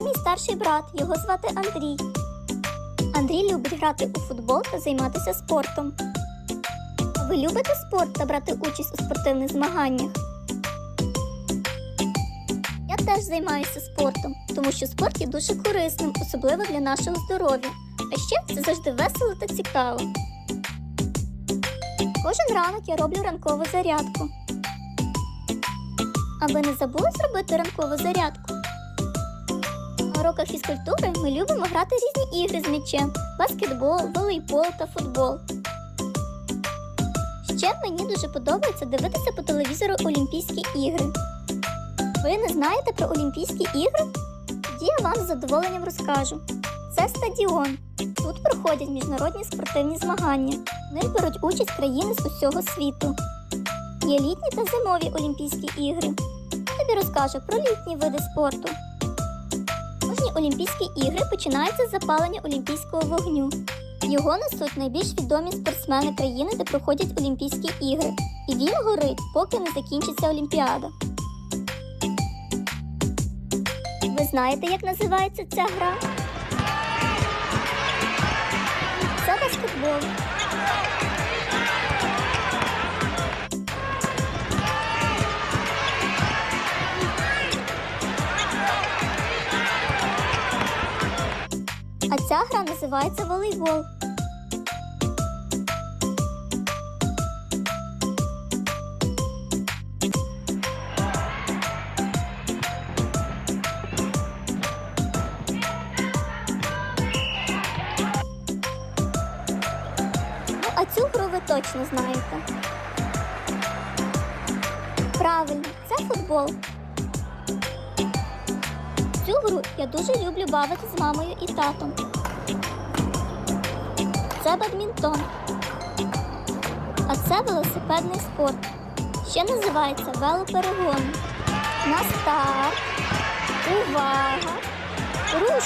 Мій старший брат, його звати Андрій. Андрій любить грати у футбол та займатися спортом. Ви любите спорт та брати участь у спортивних змаганнях? Я теж займаюся спортом, тому що спорт є дуже корисним, особливо для нашого здоров'я. А ще це завжди весело та цікаво. Кожен ранок я роблю ранкову зарядку. А ви не забули зробити ранкову зарядку? На уроках фізкультури ми любимо грати різні ігри з м'ячем: баскетбол, волейбол та футбол. Ще мені дуже подобається дивитися по телевізору Олімпійські ігри. Ви не знаєте про Олімпійські ігри? Тоді я вам з задоволенням розкажу. Це стадіон. Тут проходять міжнародні спортивні змагання. В них беруть участь країни з усього світу. Є літні та зимові Олімпійські ігри. Тобі розкажу про літні види спорту. Кожні Олімпійські ігри починаються з запалення Олімпійського вогню. Його несуть найбільш відомі спортсмени країни, де проходять Олімпійські ігри. І він горить, поки не закінчиться Олімпіада. Ви знаєте, як називається ця гра? Це баскетбол. А ця гра називається волейбол. Ну, а цю гру ви точно знаєте. Правильно, це футбол. Цю гру я дуже люблю бавити з мамою і татом. Це бадмінтон. А це велосипедний спорт. Ще називається велоперегон. На старт. Увага! Руш!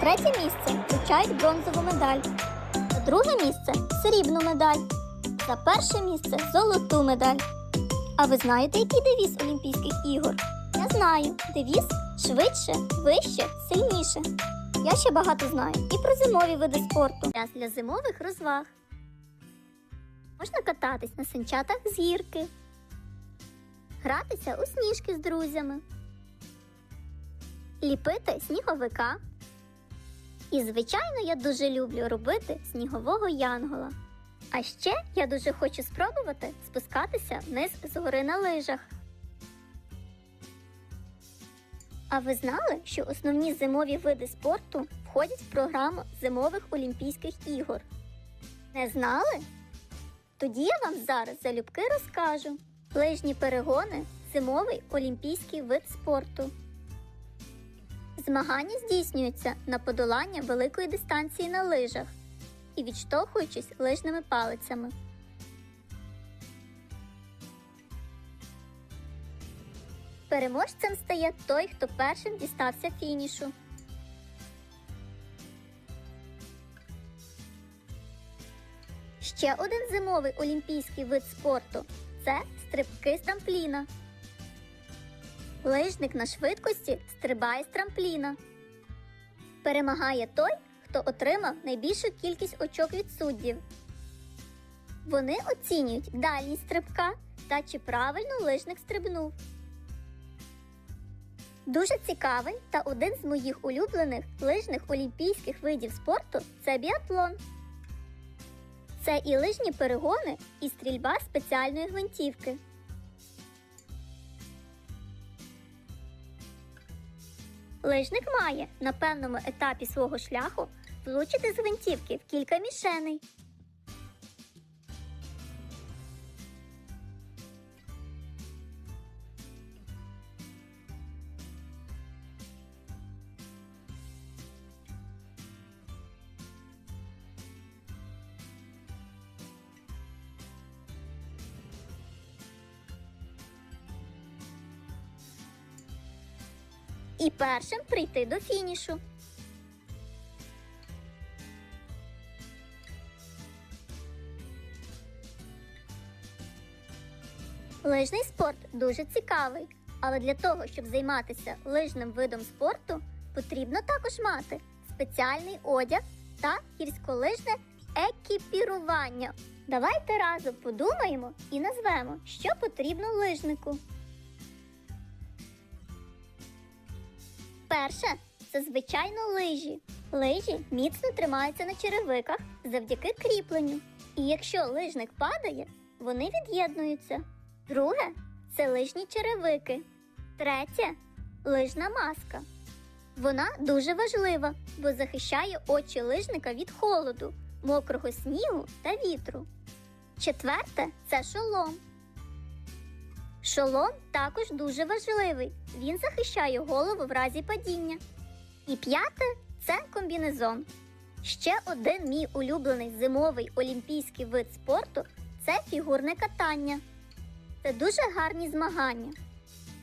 Третє місце вручають бронзову медаль. За друге місце срібну медаль. За перше місце золоту медаль. А ви знаєте, який девіз Олімпійських ігор? Я знаю. Девіз швидше, вище, сильніше. Я ще багато знаю і про зимові види спорту. Час для зимових розваг. Можна кататись на санчатах з гірки, гратися у сніжки з друзями, ліпити сніговика. І, звичайно, я дуже люблю робити снігового янгола. А ще я дуже хочу спробувати спускатися вниз з гори на лижах. А ви знали, що основні зимові види спорту входять в програму зимових Олімпійських ігор? Не знали? Тоді я вам зараз залюбки розкажу. Лижні перегони зимовий олімпійський вид спорту. Змагання здійснюються на подолання великої дистанції на лижах і відштовхуючись лижними палицями. Переможцем стає той, хто першим дістався фінішу. Ще один зимовий олімпійський вид спорту це стрибки з трампліна. Лижник на швидкості стрибає з трампліна. Перемагає той, хто отримав найбільшу кількість очок від суддів. Вони оцінюють дальність стрибка та чи правильно лижник стрибнув. Дуже цікавий та один з моїх улюблених лижних олімпійських видів спорту це біатлон. Це і лижні перегони, і стрільба спеціальної гвинтівки. Лижник має на певному етапі свого шляху влучити з гвинтівки в кілька мішеней. І першим прийти до фінішу. Лижний спорт дуже цікавий, але для того, щоб займатися лижним видом спорту, потрібно також мати спеціальний одяг та гірськолижне екіпірування. Давайте разом подумаємо і назвемо, що потрібно лижнику. Перше це звичайно лижі. Лижі міцно тримаються на черевиках завдяки кріпленню. І якщо лижник падає, вони від'єднуються. Друге це лижні черевики. Третє лижна маска. Вона дуже важлива, бо захищає очі лижника від холоду, мокрого снігу та вітру. Четверте це шолом. Шолом також дуже важливий. Він захищає голову в разі падіння. І п'яте це комбінезон. Ще один мій улюблений зимовий олімпійський вид спорту це фігурне катання. Це дуже гарні змагання.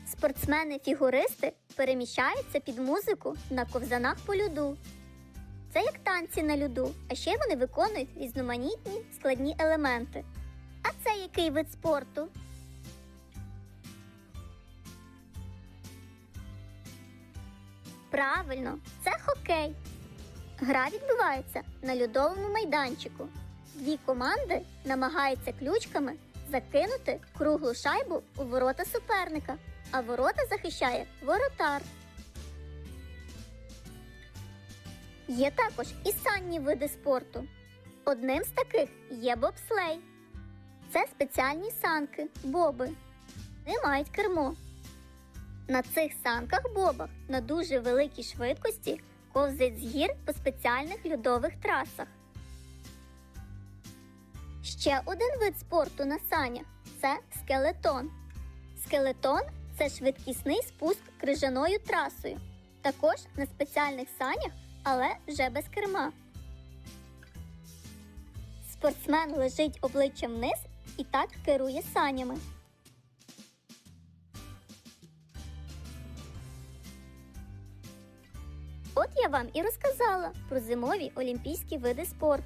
Спортсмени-фігуристи переміщаються під музику на ковзанах по льоду. Це як танці на льоду, а ще вони виконують різноманітні складні елементи. А це який вид спорту? Правильно, це хокей. Гра відбувається на льодовому майданчику. Дві команди намагаються ключками закинути круглу шайбу у ворота суперника, а ворота захищає воротар. Є також і санні види спорту. Одним з таких є бобслей. Це спеціальні санки, боби. Вони мають кермо. На цих санках-бобах на дуже великій швидкості ковзають з гір по спеціальних льодових трасах. Ще один вид спорту на санях це скелетон. Скелетон це швидкісний спуск крижаною трасою. Також на спеціальних санях, але вже без керма. Спортсмен лежить обличчям вниз і так керує санями. От я вам і розказала про зимові олімпійські види спорту.